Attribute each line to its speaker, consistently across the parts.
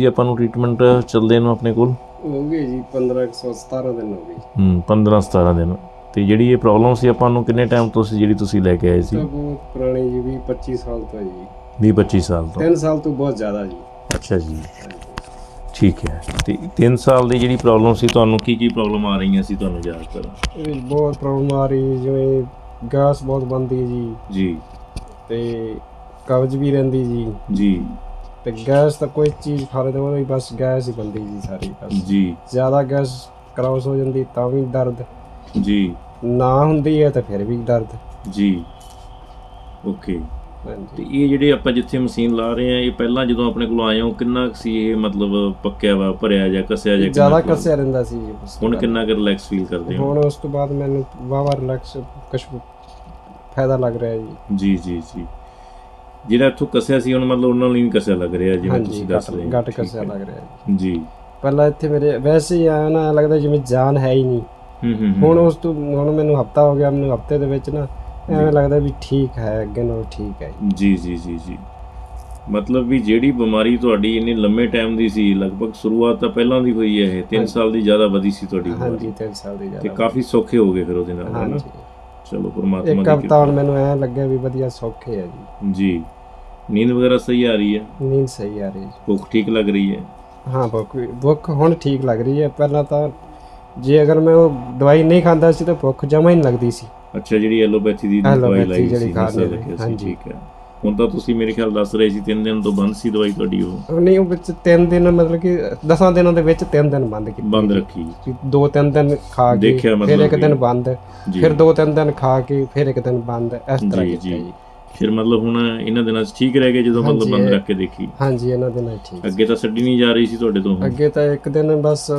Speaker 1: ਜੀ ਆਪਾਂ ਨੂੰ ਟ੍ਰੀਟਮੈਂਟ ਚੱਲਦੇ ਨੂੰ ਆਪਣੇ ਕੋਲ?
Speaker 2: ਹੋ ਗਏ ਜੀ 15 117 ਦਿਨ ਹੋ ਗਏ
Speaker 1: ਹੂੰ 15 17 ਦਿਨ। ਤੇ ਜਿਹੜੀ ਇਹ ਪ੍ਰੋਬਲਮ ਸੀ ਆਪਾਂ ਨੂੰ ਕਿੰਨੇ ਟਾਈਮ ਤੋਂ ਸੀ ਜਿਹੜੀ ਤੁਸੀਂ ਲੈ ਕੇ ਆਏ ਸੀ?
Speaker 2: ਤਾਂ ਬਹੁਤ ਪੁਰਾਣੀ ਜੀ 20 25 ਸਾਲ ਤੋਂ ਜੀ।
Speaker 1: 20 25 ਸਾਲ ਤੋਂ।
Speaker 2: 3 ਸਾਲ ਤੋਂ ਬਹੁਤ ਜ਼ਿਆਦਾ ਜੀ।
Speaker 1: ਅੱਛਾ ਜੀ। ਠੀਕ ਹੈ। ਤੇ 3 ਸਾਲ ਦੀ ਜਿਹੜੀ ਪ੍ਰੋਬਲਮ ਸੀ ਤੁਹਾਨੂੰ ਕੀ ਕੀ ਪ੍ਰੋਬਲਮ ਆ ਰਹੀਆਂ ਸੀ ਤੁਹਾਨੂੰ ਜ਼ਿਆਦਾਤਰ
Speaker 2: ਵਿੱਚ ਬਹੁਤ ਪ੍ਰੋਬਲਮ ਆ ਰਹੀ ਜਿਵੇਂ ਗੈਸ ਬਹੁਤ ਬਣਦੀ ਜੀ।
Speaker 1: ਜੀ।
Speaker 2: ਤੇ ਕਬਜ਼ ਵੀ ਰਹਿੰਦੀ ਜੀ।
Speaker 1: ਜੀ।
Speaker 2: ਤੇ ਗੈਸ ਤਾਂ ਕੋਈ ਚੀਜ਼ ਖਾ ਉਹ ਵੀ ਬਸ ਗੈਸ ਹੀ ਬਣਦੀ ਜੀ ਸਾਰੀ ਬਸ।
Speaker 1: ਜੀ।
Speaker 2: ਜ਼ਿਆਦਾ ਗੈਸ ਕ੍ਰਾਸ ਹੋ ਜਾਂਦੀ ਤਾਂ ਵੀ ਦਰਦ।
Speaker 1: ਜੀ।
Speaker 2: ਨਾ ਹੁੰਦੀ ਹੈ ਤਾਂ ਫਿਰ ਵੀ ਦਰਦ।
Speaker 1: ਜੀ। ਓਕੇ ਤੇ ਇਹ ਜਿਹੜੇ ਆਪਾਂ ਜਿੱਥੇ ਮਸ਼ੀਨ ਲਾ ਰਹੇ ਆ ਇਹ ਪਹਿਲਾਂ ਜਦੋਂ ਆਪਣੇ ਕੋਲ ਆਏ ਹੋ ਕਿੰਨਾ ਸੀ ਇਹ ਮਤਲਬ ਪੱਕਿਆ ਵਾ ਭਰਿਆ ਜਾਂ ਕਸਿਆ ਜਾਂ
Speaker 2: ਜ਼ਿਆਦਾ? ਕੱਸਿਆ ਰਹਿੰਦਾ ਸੀ
Speaker 1: ਹੁਣ ਕਿੰਨਾ ਕੁ ਰਿਲੈਕਸ ਫੀਲ ਕਰਦੇ ਹੋ?
Speaker 2: ਹੁਣ ਉਸ ਤੋਂ ਬਾਅਦ ਮੈਨੂੰ ਵਾਵਾ ਰਿਲੈਕਸ ਕੁਝ ਫਾਇਦਾ ਲੱਗ ਰਿਹਾ ਜੀ।
Speaker 1: ਜੀ ਜੀ ਜੀ। ਜਿਹੜਾ ਇੱਥੋਂ ਕਸਿਆ ਸੀ ਹੁਣ ਮਤਲਬ ਉਹਨਾਂ ਨੂੰ ਨਹੀਂ ਕਸਿਆ ਲੱਗ ਰਿਹਾ ਜਿਵੇਂ ਤੁਸੀਂ ਦੱਸ ਰਹੇ ਹੋ।
Speaker 2: ਘੱਟ ਕੱਸਿਆ। ਲੱਗ ਰਿਹਾ ਜੀ। ਪਹਿਲਾਂ ਇੱਥੇ ਮੇਰੇ ਵੈਸੇ ਹੀ ਆਇਆ ਨਾ ਲੱਗਦਾ ਜਿਵੇਂ ਜਾਨ ਹੈ ਹੀ ਨਹੀਂ।
Speaker 1: ਹੂੰ ਹੂੰ ਹੂੰ।
Speaker 2: ਹੁਣ ਉਸ ਤੋਂ ਹੁਣ ਮੈਨੂੰ ਹਫਤਾ ਹੋ ਗਿਆ ਮੈਨੂੰ ਹਫ਼ਤੇ ਦੇ ਵਿੱਚ ਨਾ ਐਵੇਂ ਲੱਗਦਾ ਵੀ ਠੀਕ ਹੈ ਅੱਗੇ ਨਾਲੋਂ ਠੀਕ ਹੈ
Speaker 1: ਜੀ। ਜੀ ਜੀ ਜੀ ਮਤਲਬ ਵੀ ਜਿਹੜੀ ਬਿਮਾਰੀ ਤੁਹਾਡੀ ਇੰਨੇ ਲੰਮੇ ਟਾਈਮ ਦੀ ਸੀ ਲਗਭਗ ਸ਼ੁਰੂਆਤ ਤਾਂ ਪਹਿਲਾਂ ਦੀ ਹੋਈ ਹੈ ਇਹ 3
Speaker 2: ਹਾਂਜੀ।
Speaker 1: ਸਾਲ ਦੀ ਜ਼ਿਆਦਾ ਵਧੀ ਸੀ ਤੁਹਾਡੀ
Speaker 2: ਹਾਂਜੀ
Speaker 1: ਬਿਮਾਰੀ
Speaker 2: 3 ਸਾਲ ਦੀ
Speaker 1: ਤੇ
Speaker 2: ਜ਼ਿਆਦਾ
Speaker 1: ਕਾਫੀ ਸੌਖੇ ਹੋ ਗਏ ਫਿਰ ਉਹਦੇ ਨਾਲ ਹਨਾ
Speaker 2: ਹਾਂਜੀ।
Speaker 1: ਚਲੋ ਪਰਮਾਤਮਾ
Speaker 2: ਇੱਕ
Speaker 1: ਦੀ
Speaker 2: ਹਫਤਾ ਹੁਣ ਮੈਨੂੰ ਐਂ ਲੱਗਿਆ ਵੀ ਵਧੀਆ ਸੌਖੇ ਹੈ ਜੀ।
Speaker 1: ਜੀ। ਨੀਂਦ ਵਗੈਰਾ ਸਹੀ ਆ ਰਹੀ ਹੈ?
Speaker 2: ਨੀਂਦ ਸਹੀ ਆ ਰਹੀ ਜੀ।
Speaker 1: ਭੁੱਖ ਠੀਕ ਲੱਗ ਰਹੀ ਹੈ?
Speaker 2: ਹਾਂ ਭੁੱਖ ਭੁੱਖ ਹੁਣ ਠੀਕ ਲੱਗ ਰਹੀ ਹੈ। ਪਹਿਲਾਂ ਤਾਂ ਜੇ ਅਗਰ ਮੈਂ ਉਹ ਦਵਾਈ ਨਹੀਂ ਖਾਂਦਾ ਸੀ ਤਾਂ ਭੁੱਖ ਜਮਾ ਹੀ ਨਹੀਂ ਲੱਗਦੀ ਸੀ।
Speaker 1: ਅੱਛਾ ਜਿਹੜੀ ਐਲੋਪੈਥੀ ਦੀ ਦਵਾਈ ਲਾਈ ਸੀ
Speaker 2: ਹਾਂਜੀ।
Speaker 1: ਠੀਕ ਹੈ। ਹੁਣ ਤਾਂ ਤੁਸੀਂ ਮੇਰੇ ਖਿਆਲ ਦੱਸ ਰਹੇ ਸੀ 3 ਦਿਨ ਤੋਂ ਬੰਦ ਸੀ ਦਵਾਈ ਤੁਹਾਡੀ ਉਹ?
Speaker 2: ਨਹੀਂ ਉਹ ਵਿੱਚ 3 ਦਿਨ ਮਤਲਬ ਕਿ 10 ਦਿਨਾਂ ਦੇ ਵਿੱਚ 3 ਦਿਨ ਬੰਦ ਕੀਤੀ।
Speaker 1: ਬੰਦ ਰੱਖੀ।
Speaker 2: ਦੋ ਤਿੰਨ ਦਿਨ ਖਾ ਕੇ ਫਿਰ ਇੱਕ ਦਿਨ
Speaker 1: ਕਿ-
Speaker 2: ਬੰਦ ਫਿਰ ਦੋ ਤਿੰਨ ਦਿਨ ਖਾ ਕੇ ਫਿਰ ਇੱਕ ਦਿਨ ਬੰਦ ਇਸ ਤਰ੍ਹਾਂ
Speaker 1: ਜੀ,
Speaker 2: ਕੀਤਾ
Speaker 1: ਜੀ। ਫਿਰ ਮਤਲਬ ਹੁਣ ਇਹਨਾਂ ਦਿਨਾਂ 'ਚ ਠੀਕ ਰਹਿ ਗਏ ਜਦੋਂ ਮਤਲਬ ਬੰਦ ਰੱਖ ਕੇ ਦੇਖੀ?
Speaker 2: ਹਾਂਜੀ ਇਹਨਾਂ ਦਿਨਾਂ 'ਚ ਠੀਕ।
Speaker 1: ਅੱਗੇ ਤਾਂ ਛੱਡੀ ਨਹੀਂ ਜਾ ਰਹੀ ਸੀ ਤੁਹਾਡੇ ਤੋਂ
Speaker 2: ਅੱਗੇ ਤਾਂ ਇੱਕ ਦਿਨ ਬਸ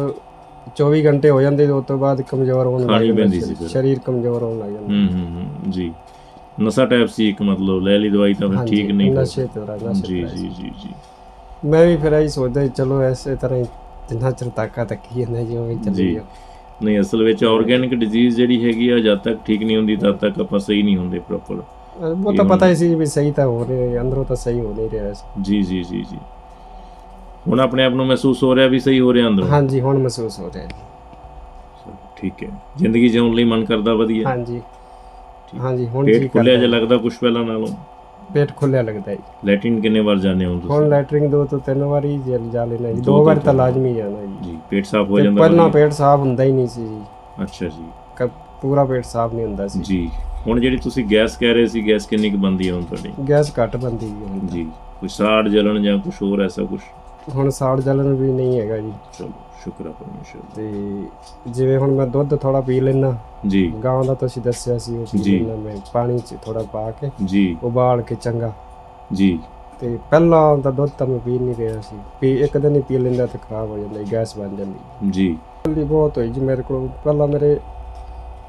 Speaker 2: 24 ਘੰਟੇ ਹੋ ਜਾਂਦੇ ਉਸ ਤੋਂ ਬਾਅਦ ਕਮਜ਼ੋਰ ਹੋਣ ਲੱਗ ਜਾਂਦਾ ਸਰੀਰ- ਕਮਜ਼ੋਰ ਹੋਣ ਲੱਗ ਜਾਂਦਾ।
Speaker 1: ਹੂੰ ਹੂੰ ਜੀ। ਨਸ਼ਾ ਟਾਈਪ ਸੀ ਇੱਕ ਮਤਲਬ ਲੈ ਲਈ ਦਵਾਈ ਤਾਂ ਫਿਰ ਠੀਕ ਨਹੀਂ
Speaker 2: ਨਸ਼ੇ ਤਰ੍ਹਾਂ ਨਸ਼ੇ
Speaker 1: ਜੀ ਜੀ ਜੀ ਜੀ।
Speaker 2: ਮੈਂ ਵੀ ਫਿਰ ਇਹੀ ਸੋਚਦਾ ਚਲੋ ਐਸੇ ਤਰ੍ਹਾਂ ਹੀ ਜਿੰਨਾ ਚਿਰ ਤਾਕਤ ਕੀ ਹੁੰਦਾ ਜੀ ਉਵੇਂ ਚੱਲੀ
Speaker 1: ਜੀ। ਨਹੀਂ ਅਸਲ ਵਿੱਚ ਆਰਗੈਨਿਕ ਡਿਜ਼ੀਜ਼ ਜਿਹੜੀ ਹੈਗੀ ਆ ਜਦ ਤੱਕ ਠੀਕ ਨਹੀਂ ਹੁੰਦੀ ਤਦ ਤੱਕ ਆਪਾਂ ਸਹੀ ਨਹੀਂ ਹੁੰਦੇ ਪ੍ਰੋਪਰ
Speaker 2: ਉਹ ਤਾਂ ਪਤਾ ਹੀ ਸੀ ਵੀ ਸਹੀ ਤਾਂ ਹੋ ਰਿਹਾ ਅੰਦਰੋਂ ਤਾਂ ਸਹੀ ਹੋ ਨਹੀਂ ਰਿਹਾ
Speaker 1: ਜੀ ਜੀ ਜੀ ਜੀ। ਹੁਣ ਆਪਣੇ ਆਪ ਨੂੰ ਮਹਿਸੂਸ ਹੋ ਰਿਹਾ ਵੀ ਸਹੀ ਹੋ ਰਿਹਾ ਅੰਦਰੋਂ?
Speaker 2: ਹਾਂਜੀ ਹੁਣ ਮਹਿਸੂਸ ਹੋ ਰਿਹਾ ਜੀ।
Speaker 1: ਠੀਕ ਹੈ। ਜ਼ਿੰਦਗੀ ਜਿਉਣ ਲਈ ਮਨ ਕਰਦਾ ਵਧੀਆ।
Speaker 2: ਹਾਂਜੀ। ਹਾਂਜੀ ਹੁਣ ਜੀ
Speaker 1: ਪੇਟ ਖੁੱਲਿਆ ਜਿਹਾ ਲੱਗਦਾ ਕੁਝ ਪਹਿਲਾਂ ਨਾਲੋਂ?
Speaker 2: ਪੇਟ ਖੁੱਲਿਆ ਲੱਗਦਾ ਜੀ।
Speaker 1: ਲੈਟਿਨ ਕਿੰਨੇ ਵਾਰ ਜਾਂਦੇ ਹੋ
Speaker 2: ਹੁਣ
Speaker 1: ਤੁਸੀਂ
Speaker 2: ਲੈਟਰਿੰਗ ਦੋ ਤੋਂ ਤਿੰਨ ਵਾਰੀ ਜਲ ਜਾ ਲੈਣਾ ਜੀ।
Speaker 1: ਦੋ
Speaker 2: ਦੋ ਵਾਰ
Speaker 1: ਤੋਂ
Speaker 2: ਲਾਜ਼ਮੀ ਜਾਣਾ ਜੀ।
Speaker 1: ਜੀ ਪੇਟ ਸਾਫ਼ ਹੋ
Speaker 2: ਤੇ
Speaker 1: ਜਾਂਦਾ
Speaker 2: ਪਹਿਲਾਂ
Speaker 1: ਵਧੀਆ?
Speaker 2: ਪੇਟ ਸਾਫ਼ ਹੁੰਦਾ ਹੀ ਨਹੀਂ ਸੀ ਜੀ।
Speaker 1: ਅੱਛਾ ਜੀ।
Speaker 2: ਕ- ਪੂਰਾ ਪੇਟ ਸਾਫ਼ ਨਹੀਂ ਹੁੰਦਾ ਸੀ।
Speaker 1: ਜੀ ਹੁਣ ਜਿਹੜੀ ਤੁਸੀਂ ਗੈਸ ਕਹਿ ਰਹੇ ਸੀ ਗੈਸ ਕਿੰਨੀ ਕੁ ਬੰਦੀ ਹੈ ਹੁਣ ਤੁਹਾਡੀ?
Speaker 2: ਗੈਸ ਘੱਟ ਬੰਦੀ ਜੀ।
Speaker 1: ਜੀ ਕੋਈ ਸਾੜ ਜਲਣ ਜਾਂ ਕੁਝ ਹੋਰ ਐਸਾ ਕੁਝ
Speaker 2: ਹੁਣ ਸਾੜ ਜਲਨ ਵੀ ਨਹੀਂ ਹੈਗਾ ਜੀ।
Speaker 1: ਚਲੋ ਸ਼ੁਕਰ ਹੈ ਪਰਮੇਸ਼ਰ।
Speaker 2: ਤੇ ਜਿਵੇਂ ਹੁਣ ਮੈਂ ਦੁੱਧ ਥੋੜਾ ਪੀ ਲੈਣਾ
Speaker 1: ਜੀ।
Speaker 2: ਗਾਂ ਦਾ ਤੁਸੀਂ ਦੱਸਿਆ ਸੀ ਉਹ ਪੀ
Speaker 1: ਜੀ।
Speaker 2: ਲੈਣਾ ਮੈਂ ਪਾਣੀ 'ਚ ਥੋੜਾ ਪਾ ਕੇ
Speaker 1: ਜੀ।
Speaker 2: ਉਬਾਲ ਕੇ ਚੰਗਾ।
Speaker 1: ਜੀ।
Speaker 2: ਤੇ ਪਹਿਲਾਂ ਦਾ ਦੁੱਧ ਤਾਂ ਮੈਂ ਪੀ ਨਹੀਂ ਰਿਹਾ ਸੀ। ਪੀ ਇੱਕ ਦਿਨ ਹੀ ਪੀ ਲੈਂਦਾ ਤੇ ਖਰਾਬ ਹੋ ਜਾਂਦਾ ਸੀ, ਗੈਸ ਬਣ ਜਾਂਦੀ।
Speaker 1: ਜੀ।
Speaker 2: ਜਲਦੀ ਬਹੁਤ ਹੋਈ ਜੀ ਮੇਰੇ ਕੋਲ। ਪਹਿਲਾਂ ਮੇਰੇ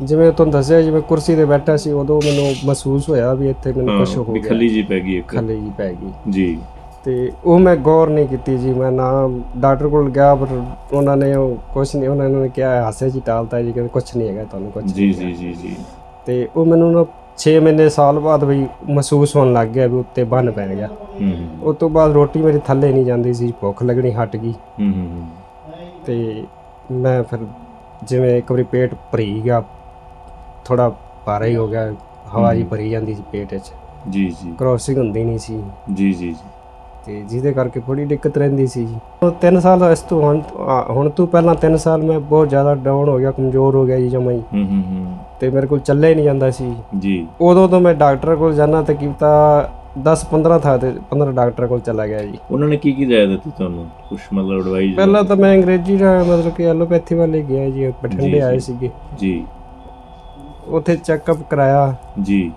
Speaker 2: ਜਿਵੇਂ ਤੁਹਾਨੂੰ ਦੱਸਿਆ ਜਿਵੇਂ ਕੁਰਸੀ ਤੇ ਬੈਠਾ ਸੀ ਉਦੋਂ ਮੈਨੂੰ ਮਹਿਸੂਸ ਹੋਇਆ ਵੀ ਇੱਥੇ ਮੈਨੂੰ ਕੁਝ
Speaker 1: ਹਾਂ
Speaker 2: ਹੋ
Speaker 1: ਵੀ
Speaker 2: ਗਿਆ।
Speaker 1: ਖੱਲੀ ਜੀ ਪੈ ਗਈ ਇੱਕ।
Speaker 2: ਖੱਲੀ ਜੀ ਪੈ ਗਈ।
Speaker 1: ਜੀ।
Speaker 2: ਤੇ ਉਹ ਮੈਂ ਗੌਰ ਨਹੀਂ ਕੀਤੀ ਜੀ ਮੈਂ ਨਾ ਡਾਕਟਰ ਕੋਲ ਗਿਆ ਪਰ ਉਹਨਾਂ ਨੇ ਉਹ ਕੁਝ ਨਹੀਂ ਉਹਨਾਂ ਨੇ ਕਿਹਾ ਹਾਸੇ ਜੀ ਟਾਲਤਾ ਜੀ ਕਿ ਕੁਝ ਨਹੀਂ ਹੈਗਾ ਤੁਹਾਨੂੰ ਕੁਝ
Speaker 1: ਜੀ ਜੀ ਜੀ ਜੀ।
Speaker 2: ਤੇ ਉਹ ਮੈਨੂੰ ਨਾ 6 ਮਹੀਨੇ ਸਾਲ ਬਾਅਦ ਵੀ ਮਹਿਸੂਸ ਹੋਣ ਲੱਗ ਗਿਆ ਵੀ ਉੱਤੇ ਬੰਨ ਪੈ ਗਿਆ।
Speaker 1: ਹੂੰ
Speaker 2: ਉਸ ਤੋਂ ਬਾਅਦ ਰੋਟੀ ਮੇਰੀ ਥੱਲੇ ਨਹੀਂ ਜਾਂਦੀ ਸੀ ਭੁੱਖ ਲੱਗਣੀ ਹਟ ਗਈ।
Speaker 1: ਹੂੰ ਹੂੰ
Speaker 2: ਤੇ ਮੈਂ ਫਿਰ ਜਿਵੇਂ ਇੱਕ ਵਾਰੀ ਪੇਟ ਭਰੀ ਗਿਆ ਥੋੜਾ ਭਾਰਾ ਹੀ ਹੋ ਗਿਆ ਹਵਾ ਜੀ ਭਰੀ ਜਾਂਦੀ ਸੀ ਪੇਟ 'ਚ।
Speaker 1: ਜੀ ਜੀ।
Speaker 2: ਕ੍ਰੋਸਿੰਗ ਹੁੰਦੀ ਨਹੀਂ ਸੀ।
Speaker 1: ਜੀ ਜੀ ਜੀ।
Speaker 2: ਤੇ ਜਿਹਦੇ ਕਰਕੇ ਬੜੀ ਦਿੱਕਤ ਰਹਿੰਦੀ ਸੀ ਜੀ। ਉਹ 3 ਸਾਲ ਇਸ ਤੋਂ ਹੁਣ ਹੁਣ ਤੋਂ ਪਹਿਲਾਂ 3 ਸਾਲ ਮੈਂ ਬਹੁਤ ਜ਼ਿਆਦਾ ਡਾਊਨ ਹੋ ਗਿਆ ਕਮਜ਼ੋਰ ਹੋ ਗਿਆ ਜੀ ਜਮਾਂ ਹੀ।
Speaker 1: ਹੂੰ ਹੂੰ
Speaker 2: ਤੇ ਮੇਰੇ ਕੋਲ ਚੱਲੇ ਹੀ ਨਹੀਂ ਜਾਂਦਾ ਸੀ।
Speaker 1: ਜੀ।
Speaker 2: ਉਦੋਂ ਤੋਂ ਮੈਂ ਡਾਕਟਰ ਕੋਲ ਜਾਣਾ ਤੇ ਕੀਤਾ 10 15 ਥਾ ਤੇ 15 ਡਾਕਟਰ ਕੋਲ ਚਲਾ ਗਿਆ ਜੀ।
Speaker 1: ਉਹਨਾਂ ਨੇ ਕੀ ਕੀ ਰਾਏ ਦਿੱਤੀ ਤੁਹਾਨੂੰ? ਕੁਝ ਮਤਲਬ ਐਡਵਾਈਸ
Speaker 2: ਪਹਿਲਾਂ ਤਾਂ ਮੈਂ ਅੰਗਰੇਜ਼ੀ ਦਾ ਮਤਲਬ ਕਿ ਐਲੋਪੈਥੀ ਵਾਲੇ ਗਿਆ ਜੀ ਬਠਿੰਡੇ। ਆਏ ਸੀਗੇ।
Speaker 1: ਜੀ।
Speaker 2: ਉੱਥੇ ਚੈੱਕਅਪ ਕਰਾਇਆ।
Speaker 1: ਜੀ।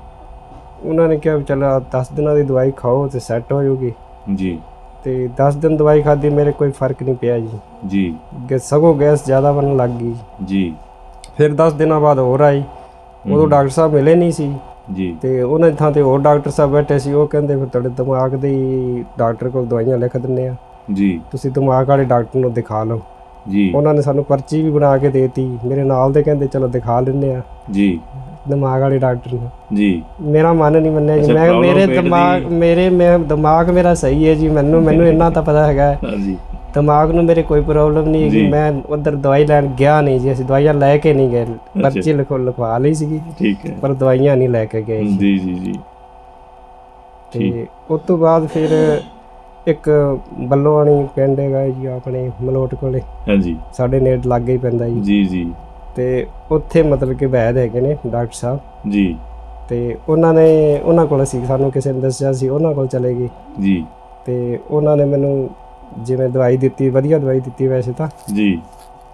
Speaker 2: ਉਹਨਾਂ ਨੇ ਕਿਹਾ ਚਲ 10 ਦਿਨਾਂ ਦੀ ਦਵਾਈ ਖਾਓ ਤੇ ਸੈੱਟ ਹੋ ਜਾਊਗੀ।
Speaker 1: ਜੀ।
Speaker 2: ਤੇ 10 ਦਿਨ ਦਵਾਈ ਖਾਦੀ ਮੇਰੇ ਕੋਈ ਫ਼ਰਕ ਨਹੀਂ ਪਿਆ ਜੀ।
Speaker 1: ਜੀ।
Speaker 2: ਗ- ਸਗੋਂ ਗੈਸ ਜ਼ਿਆਦਾ ਬਣਨ ਲੱਗ ਗਈ।
Speaker 1: ਜੀ।
Speaker 2: ਫਿਰ 10 ਦਿਨਾਂ ਬਾਅਦ ਹੋਰ ਆਈ। ਉਦੋਂ ਡਾਕਟਰ ਸਾਹਿਬ ਮਿਲੇ ਨਹੀਂ ਸੀ।
Speaker 1: ਜੀ।
Speaker 2: ਤੇ ਉਹਨਾਂ ਦੀ ਥਾਂ ਤੇ ਹੋਰ ਡਾਕਟਰ ਸਾਹਿਬ ਬੈਠੇ ਸੀ। ਉਹ ਕਹਿੰਦੇ ਫਿਰ ਤੁਹਾਡੇ ਦਿਮਾਗ ਦੇ ਡਾਕਟਰ ਕੋਲ ਦਵਾਈਆਂ ਲਿਖ ਦਿੰਨੇ ਆ।
Speaker 1: ਜੀ।
Speaker 2: ਤੁਸੀਂ ਦਿਮਾਗ ਵਾਲੇ ਡਾਕਟਰ ਨੂੰ ਦਿਖਾ ਲਓ।
Speaker 1: ਜੀ।
Speaker 2: ਉਹਨਾਂ ਨੇ ਸਾਨੂੰ ਪਰਚੀ ਵੀ ਬਣਾ ਕੇ ਦੇਤੀ। ਮੇਰੇ ਨਾਲ ਦੇ ਕਹਿੰਦੇ ਚਲੋ ਦਿਖਾ ਲੈਂਦੇ ਆ।
Speaker 1: ਜੀ।
Speaker 2: ਦਿਮਾਗ ਵਾਲੇ ਡਾਕਟਰ ਨੂੰ।
Speaker 1: ਜੀ।
Speaker 2: ਮੇਰਾ ਮਨ ਨਹੀਂ ਮੰਨਿਆ ਜੀ। ਮੈਂ ਮੇਰੇ ਦਿਮਾਗ ਮੇਰੇ ਮੈਂ ਦਿਮਾਗ ਮੇਰਾ ਸਹੀ ਹੈ ਜੀ। ਮੈਨੂੰ ਮੈਨੂੰ ਇੰਨਾ ਤਾਂ ਪਤਾ ਹੈਗਾ। ਹੈ।
Speaker 1: ਹਾਂਜੀ।
Speaker 2: ਦਿਮਾਗ ਨੂੰ ਮੇਰੇ ਕੋਈ ਪ੍ਰੋਬਲਮ ਨਹੀਂ ਹੈਗੀ।
Speaker 1: ਜੀ।
Speaker 2: ਮੈਂ ਉਧਰ ਦਵਾਈ ਲੈਣ ਗਿਆ ਨਹੀਂ ਜੀ। ਅਸੀਂ ਦਵਾਈਆਂ ਲੈ ਕੇ ਨਹੀਂ ਗਏ। ਪਰਚੀ ਲਿਖੋ ਲਿਖਵਾ ਲਈ ਸੀਗੀ।
Speaker 1: ਠੀਕ ਹੈ।
Speaker 2: ਪਰ ਦਵਾਈਆਂ ਨਹੀਂ ਲੈ ਕੇ ਗਏ
Speaker 1: ਜੀ। ਜੀ ਜੀ
Speaker 2: ਤੇ ਉਸ ਤੋਂ ਬਾਅਦ ਫਿਰ ਇੱਕ ਬੱਲੋਆਣੀ ਪਿੰਡ ਹੈਗਾ ਜੀ ਆਪਣੇ ਮਲੋਟ ਕੋਲੇ।
Speaker 1: ਹਾਂਜੀ।
Speaker 2: ਸਾਡੇ ਨੇੜੇ ਲਾਗੇ ਹੀ ਪੈਂਦਾ ਜੀ।
Speaker 1: ਜੀ ਜੀ।
Speaker 2: ਤੇ ਉੱਥੇ ਮਤਲਬ ਕਿ ਵੈਦ ਹੈਗੇ ਨੇ ਡਾਕਟਰ ਸਾਹਿਬ।
Speaker 1: ਜੀ।
Speaker 2: ਤੇ ਉਹਨਾਂ ਨੇ ਉਹਨਾਂ ਕੋਲ ਅਸੀਂ ਸਾਨੂੰ ਕਿਸੇ ਨੇ ਦੱਸਿਆ ਸੀ ਉਹਨਾਂ ਕੋਲ ਚਲੇ ਗਏ।
Speaker 1: ਜੀ।
Speaker 2: ਤੇ ਉਹਨਾਂ ਨੇ ਮੈਨੂੰ ਜਿਵੇਂ ਦਵਾਈ ਦਿੱਤੀ ਵਧੀਆ ਦਵਾਈ ਦਿੱਤੀ ਵੈਸੇ ਤਾਂ।
Speaker 1: ਜੀ।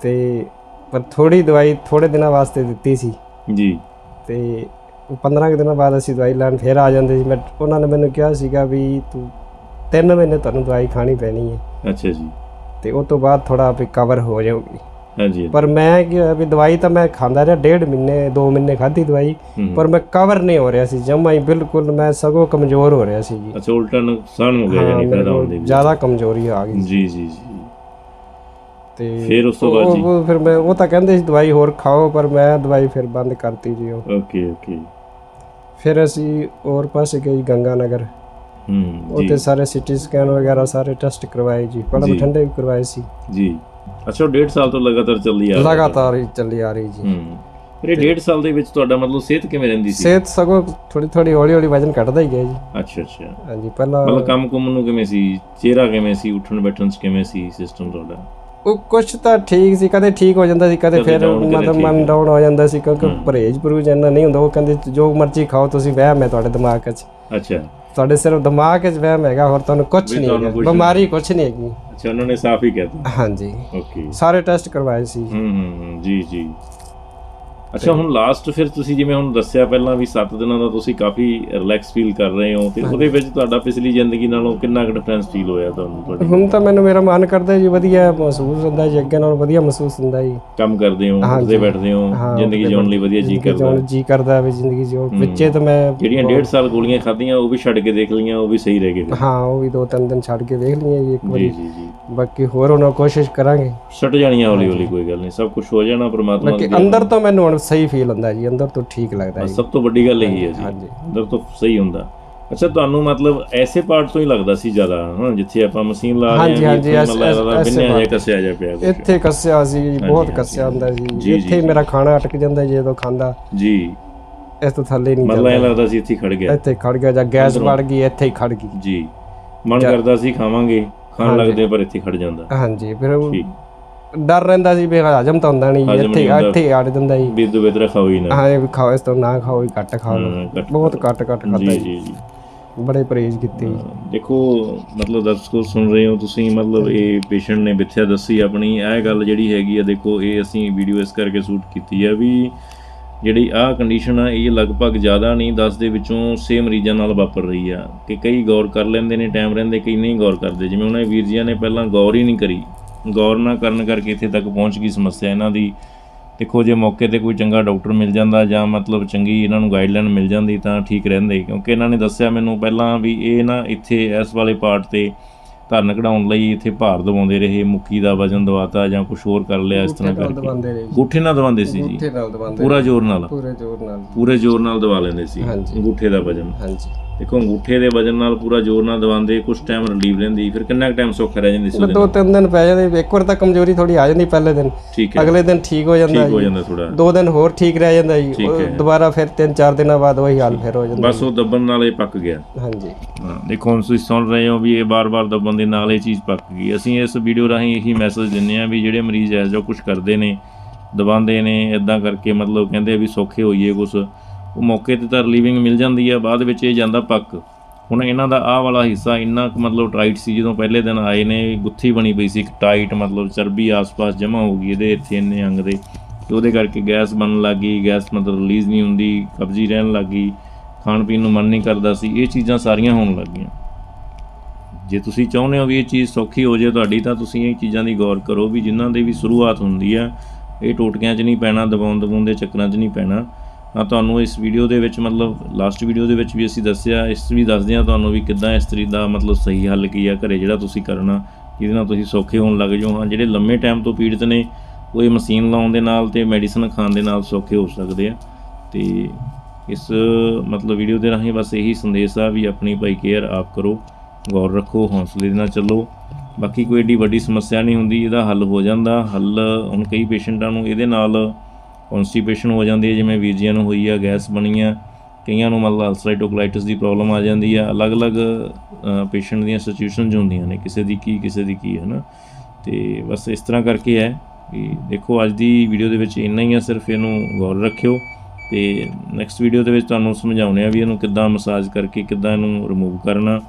Speaker 2: ਤੇ ਪਰ ਥੋੜੀ ਦਵਾਈ ਥੋੜੇ ਦਿਨਾਂ ਵਾਸਤੇ ਦਿੱਤੀ ਸੀ।
Speaker 1: ਜੀ।
Speaker 2: ਤੇ ਉਹ 15 ਕੁ ਦਿਨਾਂ ਬਾਅਦ ਅਸੀਂ ਦਵਾਈ ਲੈਣ ਫੇਰ ਆ ਜਾਂਦੇ ਸੀ। ਮੈਂ ਉਹਨਾਂ ਨੇ ਮੈਨੂੰ ਕਿਹਾ ਸੀਗਾ ਵੀ ਤੂੰ ਤਿੰਨ ਮਹੀਨੇ ਤੁਹਾਨੂੰ ਦਵਾਈ ਖਾਣੀ ਪੈਣੀ ਹੈ।
Speaker 1: ਅੱਛਾ ਜੀ।
Speaker 2: ਤੇ ਉਸ ਤੋਂ ਬਾਅਦ ਥੋੜਾ ਵੀ ਕਵਰ ਹੋ ਜਾਊਗੀ।
Speaker 1: ਹਾਂਜੀ
Speaker 2: ਪਰ ਮੈਂ ਕੀ ਹੋਇਆ ਵੀ ਦਵਾਈ ਤਾਂ ਮੈਂ ਖਾਂਦਾ ਰਿਹਾ ਡੇਢ ਮਹੀਨੇ 2 ਮਹੀਨੇ ਖਾਧੀ ਦਵਾਈ। ਪਰ ਮੈਂ ਕਵਰ ਨਹੀਂ ਹੋ ਰਿਹਾ ਸੀ ਜਮਾ ਹੀ ਬਿਲਕੁਲ ਮੈਂ ਸਗੋਂ ਕਮਜ਼ੋਰ ਹੋ ਰਿਹਾ ਸੀ ਜੀ।
Speaker 1: ਅੱਛਾ ਉਲਟਾ ਨੁਕਸਾਨ ਹੋ ਗਿਆ
Speaker 2: ਮੇਰੇ
Speaker 1: ਪੈਦਾ ਹੋਣ ਦੇ
Speaker 2: ਜ਼ਿਆਦਾ ਕਮਜ਼ੋਰੀ ਆ ਗਈ
Speaker 1: ਜੀ ਜੀ ਜੀ।
Speaker 2: ਤੇ
Speaker 1: ਫਿਰ ਉਸ ਤੋਂ ਬਾਅਦ ਜੀ?
Speaker 2: ਫਿਰ ਮੈਂ ਉਹ ਤਾਂ ਕਹਿੰਦੇ ਸੀ ਦਵਾਈ ਹੋਰ ਖਾਓ ਪਰ ਮੈਂ ਦਵਾਈ ਫਿਰ ਬੰਦ ਕਰਤੀ ਜੀ ਉਹ।
Speaker 1: Okay okay.
Speaker 2: ਫਿਰ ਅਸੀਂ ਹੋਰ ਪਾਸੇ ਗਏ ਗੰਗਾ ਨਗਰ
Speaker 1: ਹੂੰ
Speaker 2: ਉੱਥੇ ਸਾਰੇ ਸਿਟੀ ਸਕੈਨ ਵਗੈਰਾ ਸਾਰੇ ਟੈਸਟ ਕਰਵਾਏ ਜੀ
Speaker 1: ਜੀ।
Speaker 2: ਬਠਿੰਡੇ ਵੀ ਕਰਵਾਏ ਸੀ।
Speaker 1: ਜੀ। ਅੱਛਾ ਉਹ ਡੇਢ ਸਾਲ ਤੋਂ ਲਗਾਤਾਰ ਚੱਲੀ ਆ ਰਹੀ ਹੈ।
Speaker 2: ਲਗਾਤਾਰ ਹੀ ਚੱਲੀ ਆ ਰਹੀ ਜੀ।
Speaker 1: ਹੂੰ। ਫਿਰ ਇਹ ਡੇਢ ਸਾਲ ਦੇ ਵਿੱਚ ਤੁਹਾਡਾ ਮਤਲਬ ਸਿਹਤ ਕਿਵੇਂ ਰਹਿੰਦੀ ਸੀ?
Speaker 2: ਸਿਹਤ ਸਗੋਂ ਥੋੜੀ ਥੋੜੀ ਹੌਲੀ ਹੌਲੀ ਵਜਨ ਘਟਦਾ ਹੀ ਗਿਆ ਜੀ।
Speaker 1: ਅੱਛਾ ਅੱਛਾ।
Speaker 2: ਹਾਂਜੀ ਪਹਿਲਾਂ
Speaker 1: ਮਤਲਬ ਕੰਮ ਕੁੰਮ ਨੂੰ ਕਿਵੇਂ ਸੀ? ਚਿਹਰਾ ਕਿਵੇਂ ਸੀ? ਉੱਠਣ ਬੈਠਣ ਚ ਕਿਵੇਂ ਸੀ ਸਿਸਟਮ ਤੁਹਾਡਾ?
Speaker 2: ਉਹ ਕੁਛ ਤਾਂ ਠੀਕ ਸੀ ਕਦੇ ਠੀਕ ਹੋ ਜਾਂਦਾ ਸੀ ਕਦੇ
Speaker 1: ਕਦੇ
Speaker 2: ਫਿਰ
Speaker 1: down, ਕਦੇ
Speaker 2: ਮਤਲਬ
Speaker 1: ਠੀਕ।
Speaker 2: ਮਨ ਡਾਊਨ ਹੋ ਜਾਂਦਾ ਸੀ ਕਿਉਂਕਿ ਪਰਹੇਜ ਪਰੂਜ ਇੰਨਾ ਨਹੀਂ ਹੁੰਦਾ। ਉਹ ਕਹਿੰਦੇ ਜੋ ਮਰਜ਼ੀ ਖਾਓ ਤੁਸੀਂ ਵਹਿਮ ਹੈ ਤੁਹਾਡੇ ਦਿਮਾਗ 'ਚ।
Speaker 1: ਅੱਛਾ।
Speaker 2: ਤੁਹਾਡੇ ਸਿਰਫ ਦਿਮਾਗ 'ਚ ਵਹਿਮ ਹੈਗਾ ਹੋਰ ਤੁਹਾਨੂੰ ਕੁਝ ਨਹੀਂ ਹੈਗਾ। ਬਿਮਾਰੀ ਕੁਝ ਨਹੀਂ ਹੈਗੀ।
Speaker 1: ਅੱਛਾ ਉਹਨਾਂ ਨੇ ਸਾਫ਼ ਹੀ ਕਹਿਤਾ।
Speaker 2: ਹਾਂਜੀ।
Speaker 1: ਓਕੇ।
Speaker 2: ਸਾਰੇ ਟੈਸਟ ਕਰਵਾਏ ਸੀ।
Speaker 1: ਹੂੰ ਹੂੰ, ਜੀ ਜੀ। ਅੱਛਾ ਹੁਣ ਲਾਸਟ ਫਿਰ ਤੁਸੀਂ ਜਿਵੇਂ ਹੁਣ ਦੱਸਿਆ ਪਹਿਲਾਂ ਵੀ 7 ਦਿਨਾਂ ਦਾ ਤੁਸੀਂ ਕਾਫੀ ਰਿਲੈਕਸ ਫੀਲ ਕਰ ਰਹੇ ਹੋ ਤੇ ਉਹਦੇ ਵਿੱਚ ਤੁਹਾਡਾ ਪਿਛਲੀ ਜ਼ਿੰਦਗੀ ਨਾਲੋਂ ਕਿੰਨਾ ਕੁ ਡਿਫਰੈਂਸ ਫੀਲ ਹੋਇਆ ਤੁਹਾਨੂੰ ਤੁਹਾਡੇ?
Speaker 2: ਹੁਣ ਤਾਂ ਮੈਨੂੰ ਮੇਰਾ ਮਨ ਕਰਦਾ ਜੀ ਵਧੀਆ ਮਹਿਸੂਸ ਹੁੰਦਾ ਜੀ ਅੱਗੇ ਨਾਲੋਂ ਵਧੀਆ ਮਹਿਸੂਸ ਹੁੰਦਾ ਜੀ।
Speaker 1: ਕੰਮ ਕਰਦੇ ਹੋ ਉੱਠਦੇ ਬੈਠਦੇ ਹੋ ਜ਼ਿੰਦਗੀ ਜਿਉਣ ਲਈ ਵਧੀਆ ਜੀ ਕਰਦਾ।
Speaker 2: ਜੀ ਕਰਦਾ ਵੀ ਜ਼ਿੰਦਗੀ ਜਿਉ ਵਿੱਚੇ ਤਾਂ ਮੈਂ
Speaker 1: ਜਿਹੜੀਆਂ ਡੇਢ ਸਾਲ ਗੋਲੀਆਂ ਖਾਧੀਆਂ ਉਹ ਵੀ ਛੱਡ ਕੇ ਦੇਖ ਲਈਆਂ ਉਹ ਵੀ ਸਹੀ ਰਹਿ ਗਏ
Speaker 2: ਹਾਂ ਉਹ ਵੀ ਦੋ ਤਿੰਨ ਦਿਨ ਛੱਡ ਕੇ ਦੇਖ ਲਈਏ ਜੀ ਇੱਕ ਵਾਰੀ।
Speaker 1: ਜੀ ਜੀ
Speaker 2: ਬਾਕੀ ਹੋਰ ਹੁਣ ਕੋਸ਼ਿਸ਼ ਕਰਾਂਗੇ।
Speaker 1: ਛੱਡ ਜਾਣੀਆਂ ਹੌਲੀ ਹੌਲੀ ਕੋਈ ਗੱਲ ਨਹੀਂ ਸਭ ਕੁਝ ਹੋ ਜਾਣਾ ਪ੍ਰਮਾਤਮਾ ਦੀ
Speaker 2: ਅੰਦਰ ਤੋਂ ਮੈਨੂੰ ਹੁਣ ਸਹੀ ਫੀਲ ਹੁੰਦਾ ਜੀ ਅੰਦਰ ਤੋਂ ਠੀਕ ਲੱਗਦਾ ਜੀ।
Speaker 1: ਸਭ ਤੋਂ ਵੱਡੀ ਗੱਲ ਇਹੀ ਹੈ ਜੀ
Speaker 2: ਹਾਂਜੀ।
Speaker 1: ਅੰਦਰ ਤੋਂ ਸਹੀ ਹੁੰਦਾ। ਅੱਛਾ ਤੁਹਾਨੂੰ ਮਤਲਬ ਐਸੇ ਪਾਰਟ ਤੋਂ ਹੀ ਲੱਗਦਾ ਸੀ ਜ਼ਿਆਦਾ ਹਾਂ ਜਿੱਥੇ ਆਪਾਂ ਮਸ਼ੀਨ ਲਾ ਰਹੇ
Speaker 2: ਹਾਂਜੀ,
Speaker 1: ਹਾਂ
Speaker 2: ਹਾਂਜੀ,
Speaker 1: ਮਤਲਬ
Speaker 2: ਐਸੇ
Speaker 1: ਬਿੰਨਿਆ ਜਾਂ ਕੱਸਿਆ ਜਾ ਪਿਆ।
Speaker 2: ਇੱਥੇ ਕੱਸਿਆ ਸੀ ਬਹੁਤ ਕੱਸਿਆ ਹੁੰਦਾ
Speaker 1: ਜੀ,
Speaker 2: ਇੱਥੇ ਮੇਰਾ ਖਾਣਾ ਅਟਕ ਜਾਂਦਾ ਜਦੋਂ ਖਾਂਦਾ।
Speaker 1: ਜੀ।
Speaker 2: ਇਸ ਤੋਂ ਥੱਲੇ ਨਹੀਂ
Speaker 1: ਮਤਲਬ
Speaker 2: ਜਾਂਦਾ।
Speaker 1: ਲੱਗਦਾ ਸੀ ਇੱਥੇ ਖੜ ਗਿਆ।
Speaker 2: ਇੱਥੇ ਖੜ ਗਿਆ ਜਾਂ ਗੈਸ ਵੜ ਗਈ ਇੱਥੇ ਹੀ ਖੜ ਗਈ।
Speaker 1: ਜੀ। ਮਨ ਕਰਦਾ ਸੀ ਖਾਵਾਂਗੇ ਖਾਣ ਲੱਗਦੇ ਪਰ ਇੱਥੇ ਖੜ ਜਾਂਦਾ।
Speaker 2: ਹਾਂਜੀ ਫਿਰ ਡਰ ਰਹਿੰਦਾ ਸੀ ਵੀ ਹਜਮ ਤਾਂ ਹੁੰਦਾ ਨਹੀਂ
Speaker 1: ਹਜ਼ਮ
Speaker 2: ਇੱਥੇ
Speaker 1: ਨਹੀਂ ਹੁੰਦਾ।
Speaker 2: ਇੱਥੇ ਅੜ ਜਾਂਦਾ ਜੀ
Speaker 1: ਬਿੱਦ ਬਿੱਦ ਖਾਓ ਹੀ ਨਾ।
Speaker 2: ਹਾਂ ਇਹ ਵੀ ਖਾਓ ਇਸ ਤੋਂ ਨਾ ਖਾਓ ਇਹ ਘੱਟ
Speaker 1: ਹਾਂ, ਘੱਟ
Speaker 2: ਬਹੁਤ ਘੱਟ ਘੱਟ ਖਾਦਾ
Speaker 1: ਜੀ
Speaker 2: ਜੀ।
Speaker 1: ਜੀ ਜੀ।
Speaker 2: ਬੜੇ ਪਰਹੇਜ਼ ਕੀਤੇ ਜੀ।
Speaker 1: ਦੇਖੋ ਮਤਲਬ ਦਰਸ਼ਕੋ ਸੁਣ ਰਹੇ ਹੋ ਤੁਸੀਂ ਮਤਲਬ ਇਹ ਪੇਸ਼ੈਂਟ ਨੇ ਮਿੱਥਿਆ ਦੱਸੀ ਆਪਣੀ। ਇਹ ਗੱਲ ਜਿਹੜੀ ਹੈਗੀ ਆ ਦੇਖੋ ਇਹ ਅਸੀਂ ਵੀਡੀਓ ਇਸ ਕਰਕੇ ਸ਼ੂਟ ਕੀਤੀ ਆ ਵੀ ਜਿਹੜੀ ਆਹ ਕੰਡੀਸ਼ਨ ਆ ਇਹ ਲਗਭਗ ਜ਼ਿਆਦਾ ਨਹੀਂ 10 ਦੇ ਵਿੱਚੋਂ 6 ਮਰੀਜ਼ਾਂ ਨਾਲ ਵਾਪਰ ਰਹੀ ਆ। ਕਿ ਕਈ ਗੌਰ ਕਰ ਲੈਂਦੇ ਨੇ ਟਾਈਮ ਰਹਿੰਦੇ ਕਈ ਨਹੀਂ ਗੌਰ ਕਰਦੇ। ਜਿਵੇਂ ਉਹਨਾਂ ਵੀਰ ਜੀਆਂ ਨੇ ਪਹਿਲਾਂ ਗੌਰ ਹੀ ਨਹੀਂ ਕਰੀ। ਗੌਰ ਨਾ ਕਰਨ ਕਰਕੇ ਇੱਥੇ ਤੱਕ ਪਹੁੰਚ ਗਈ ਸਮੱਸਿਆ ਇਹਨਾਂ ਦੀ। ਦੇਖੋ ਜੇ ਮੌਕੇ ਤੇ ਕੋਈ ਚੰਗਾ ਡਾਕਟਰ ਮਿਲ ਜਾਂਦਾ ਜਾਂ ਮਤਲਬ ਚੰਗੀ ਇਹਨਾਂ ਨੂੰ ਗਾਈਡਲਾਈਨ ਮਿਲ ਜਾਂਦੀ ਤਾਂ ਠੀਕ ਰਹਿੰਦੇ ਕਿਉਂਕਿ ਇਹਨਾਂ ਨੇ ਦੱਸਿਆ ਮੈਨੂੰ ਪਹਿਲਾਂ ਵੀ ਇਹ ਨਾ ਇੱਥੇ ਇਸ ਵਾਲੇ ਪਾਰਟ ਤੇ ਧਰਨ ਕਢਾਉਣ ਲਈ ਇੱਥੇ ਭਾਰ ਦਵਾਉਂਦੇ ਰਹੇ ਮੁੱਕੀ ਦਾ ਵਜਨ ਦਵਾਤਾ ਜਾਂ ਕੁਝ ਹੋਰ ਕਰ ਲਿਆ ਇਸ ਤਰ੍ਹਾਂ ਕਰਕੇ। ਅੰਗੂਠੇ ਨਾਲ ਦਵਾਉਂਦੇ ਸੀ ਜੀ। ਪੂਰਾ ਜ਼ੋਰ ਨਾਲ।
Speaker 2: ਪੂਰੇ ਜ਼ੋਰ ਨਾਲ।
Speaker 1: ਪੂਰੇ ਜ਼ੋਰ ਨਾਲ ਦਵਾ ਲੈਂਦੇ ਸੀ।
Speaker 2: ਹਾਂਜੀ।
Speaker 1: ਅੰਗੂਠੇ ਦਾ ਵਜਨ।
Speaker 2: ਹਾਂਜੀ।
Speaker 1: ਦੇਖੋ ਅੰਗੂਠੇ ਦੇ ਵਜਨ ਨਾਲ ਪੂਰਾ ਜ਼ੋਰ ਨਾਲ ਦਵਾਉਂਦੇ ਕੁਝ ਟਾਈਮ ਰਿਲੀਵ ਰਹਿੰਦੀ ਫਿਰ ਕਿੰਨਾ ਟਾਈਮ ਸੌਖਾ ਰਹਿ ਜਾਂਦੀ ਸੀ ਉਹਦੇ
Speaker 2: ਦੋ ਤਿੰਨ ਦਿਨ ਪੈ ਜਾਂਦੇ ਇੱਕ ਵਾਰ ਤਾਂ ਕਮਜ਼ੋਰੀ ਥੋੜੀ ਆ ਜਾਂਦੀ ਪਹਿਲੇ ਦਿਨ।
Speaker 1: ਠੀਕ ਹੈ।
Speaker 2: ਅਗਲੇ ਦਿਨ ਠੀਕ ਹੋ ਜਾਂਦਾ
Speaker 1: ਠੀਕ ਹੋ
Speaker 2: ਜੀ।
Speaker 1: ਜਾਂਦਾ ਥੋੜਾ
Speaker 2: ਦੋ ਦਿਨ ਹੋਰ ਠੀਕ ਰਹਿ ਜਾਂਦਾ ਜੀ।
Speaker 1: ਠੀਕ
Speaker 2: ਉਹ
Speaker 1: ਹੈ।
Speaker 2: ਦੁਬਾਰਾ ਫਿਰ ਤਿੰਨ ਚਾਰ ਦਿਨਾਂ ਬਾਅਦ ਉਹੀ ਹਾਲ ਫਿਰ ਹੋ ਜਾਂਦਾ
Speaker 1: ਬਸ ਉਹ ਦੱਬਣ ਨਾਲ ਇਹ ਪੱਕ ਗਿਆ।
Speaker 2: ਹਾਂਜੀ।
Speaker 1: ਹਾਂ, ਦੇਖੋ ਹੁਣ ਤੁਸੀਂ ਸੁਣ ਰਹੇ ਹੋ ਵੀ ਇਹ ਬਾਰ-ਬਾਰ ਦੱਬਣ ਦੇ ਨਾਲ ਇਹ ਚੀਜ਼ ਪੱਕ ਗਈ। ਅਸੀਂ ਇਸ ਵੀਡੀਓ ਰਾਹੀਂ ਇਹੀ ਮੈਸੇਜ ਦਿੰਨੇ ਆ ਵੀ ਜਿਹੜੇ ਮਰੀਜ਼ ਐ ਜੋ ਕੁਝ ਕਰਦੇ ਨੇ ਦਬਾਉਂਦੇ ਨੇ ਇਦਾਂ ਕਰਕੇ ਮਤਲਬ ਕਹਿੰਦੇ ਆ ਵੀ ਸੌਖੇ ਹੋਈਏ ਕੁਝ ਉਹ ਮੌਕੇ ਤੇ ਤਾਂ ਰਿਲੀਵਿੰਗ ਮਿਲ ਜਾਂਦੀ ਆ, ਬਾਅਦ ਵਿੱਚ ਇਹ ਜਾਂਦਾ ਪੱਕ। ਹੁਣ ਇਹਨਾਂ ਦਾ ਆਹ ਵਾਲਾ ਹਿੱਸਾ ਇੰਨਾ ਕੁ ਮਤਲਬ ਟਾਈਟ ਸੀ, ਜਦੋਂ ਪਹਿਲੇ ਦਿਨ ਆਏ ਨੇ ਗੁੱਥੀ ਬਣੀ ਪਈ ਸੀ ਇੱਕ ਟਾਈਟ, ਮਤਲਬ ਚਰਬੀ ਆਸ-ਪਾਸ ਜਮ੍ਹਾਂ ਹੋ ਗਈ ਇਹਦੇ ਇੱਥੇ ਇੰਨੇ ਅੰਗ ਦੇ। ਤੇ ਉਹਦੇ ਕਰਕੇ ਗੈਸ ਬਣਨ ਲੱਗ ਗਈ, ਗੈਸ ਮਤਲਬ ਰਿਲੀਜ਼ ਨਹੀਂ ਹੁੰਦੀ, ਕਬਜ਼ੀ ਰਹਿਣ ਲੱਗ ਗਈ, ਖਾਣ ਪੀਣ ਨੂੰ ਮਨ ਨਹੀਂ ਕਰਦਾ ਸੀ, ਇਹ ਚੀਜ਼ਾਂ ਸਾਰੀਆਂ ਹੋਣ ਲੱਗ ਗਈਆਂ। ਜੇ ਤੁਸੀਂ ਚਾਹੁੰਦੇ ਹੋ ਵੀ ਇਹ ਚੀਜ਼ ਸੌਖੀ ਹੋ ਜਾਏ ਤੁਹਾਡੀ, ਤਾਂ ਤੁਸੀਂ ਇਹ ਚੀਜ਼ਾਂ ਦੀ ਗੌਰ ਕਰੋ ਵੀ ਜਿਨ੍ਹਾਂ ਦੀ ਵੀ ਸ਼ੁਰੂਆਤ ਹੁੰਦੀ ਆ, ਇਹ ਟੋਟਕਿਆਂ 'ਚ ਨਹੀਂ ਪੈਣਾ ਦਬਾਉਣ ਦਬਾਉਣ ਦੇ ਚੱਕਰਾਂ 'ਚ ਨਹੀਂ ਪੈਣਾ। ਆ ਤੁਹਾਨੂੰ ਇਸ ਵੀਡੀਓ ਦੇ ਵਿੱਚ ਮਤਲਬ ਲਾਸਟ ਵੀਡੀਓ ਦੇ ਵਿੱਚ ਵੀ ਅਸੀਂ ਦੱਸਿਆ, ਇਸ ਵੀ ਦੱਸਦੇ ਆ ਤੁਹਾਨੂੰ ਵੀ ਕਿੱਦਾਂ ਇਸ ਤਰੀਕੇ ਦਾ ਮਤਲਬ ਸਹੀ ਹੱਲ ਕੀ ਆ ਘਰੇ ਜਿਹੜਾ ਤੁਸੀਂ ਕਰਨਾ, ਜਿਹਦੇ ਨਾਲ ਤੁਸੀਂ ਸੌਖੇ ਹੋਣ ਲੱਗ ਜਾਓ। ਹਾਂ, ਜਿਹੜੇ ਲੰਮੇ ਟਾਈਮ ਤੋਂ ਪੀੜਤ ਨੇ, ਉਹ ਇਹ ਮਸ਼ੀਨ ਲਾਉਣ ਦੇ ਨਾਲ ਤੇ ਮੈਡੀਸਨ ਖਾਣ ਦੇ ਨਾਲ ਸੌਖੇ ਹੋ ਸਕਦੇ ਆ। ਤੇ ਇਸ ਮਤਲਬ ਵੀਡੀਓ ਦੇ ਰਾਹੀਂ ਬਸ ਇਹੀ ਸੰਦੇਸ਼ ਆ ਵੀ ਆਪਣੀ ਭਾਈ ਕੇਅਰ ਆਪ ਕਰੋ, ਗੌਰ ਰੱਖੋ, ਹੌਸਲੇ ਦੇ ਨਾਲ ਚੱਲੋ। ਬਾਕੀ ਕੋਈ ਏਡੀ ਵੱਡੀ ਸਮੱਸਿਆ ਨਹੀਂ ਹੁੰਦੀ, ਇਹਦਾ ਹੱਲ ਹੋ ਜਾਂਦਾ। ਹੱਲ ਹੁਣ ਕਈ ਪੇਸ਼ੈਂਟਾਂ ਨੂੰ ਇਹਦੇ ਨਾਲ ਕਨਸਟੀਪੇਸ਼ਨ ਹੋ ਜਾਂਦੀ ਹੈ, ਜਿਵੇਂ ਵੀਰਜੀਆਂ ਨੂੰ ਹੋਈ ਆ, ਗੈਸ ਬਣੀ ਆ, ਕਈਆਂ ਨੂੰ ਮਤਲਬ ਅਲਸਰੇਟਿਵ ਦੀ ਪ੍ਰੋਬਲਮ ਆ ਜਾਂਦੀ ਆ, ਅਲੱਗ-ਅਲੱਗ ਪੇਸ਼ੈਂਟ ਦੀਆਂ ਸਿਚੁਏਸ਼ਨਸ ਹੁੰਦੀਆਂ ਨੇ, ਕਿਸੇ ਦੀ ਕੀ, ਕਿਸੇ ਦੀ ਕੀ ਹੈ ਨਾ ਤੇ ਬਸ ਇਸ ਤਰ੍ਹਾਂ ਕਰਕੇ ਹੈ ਵੀ ਦੇਖੋ, ਅੱਜ ਦੀ ਵੀਡੀਓ ਦੇ ਵਿੱਚ ਇੰਨਾ ਹੀ ਆ, ਸਿਰਫ ਇਹਨੂੰ ਗੌਰ ਰੱਖਿਓ ਤੇ ਨੈਕਸਟ ਵੀਡੀਓ ਦੇ ਵਿੱਚ ਤੁਹਾਨੂੰ ਸਮਝਾਉਣੇ ਆ ਵੀ ਇਹਨੂੰ ਕਿੱਦਾਂ ਮਸਾਜ ਕਰਕੇ ਕਿੱਦਾਂ ਇਹਨੂੰ ਰਿਮੂਵ ਕਰਨਾ।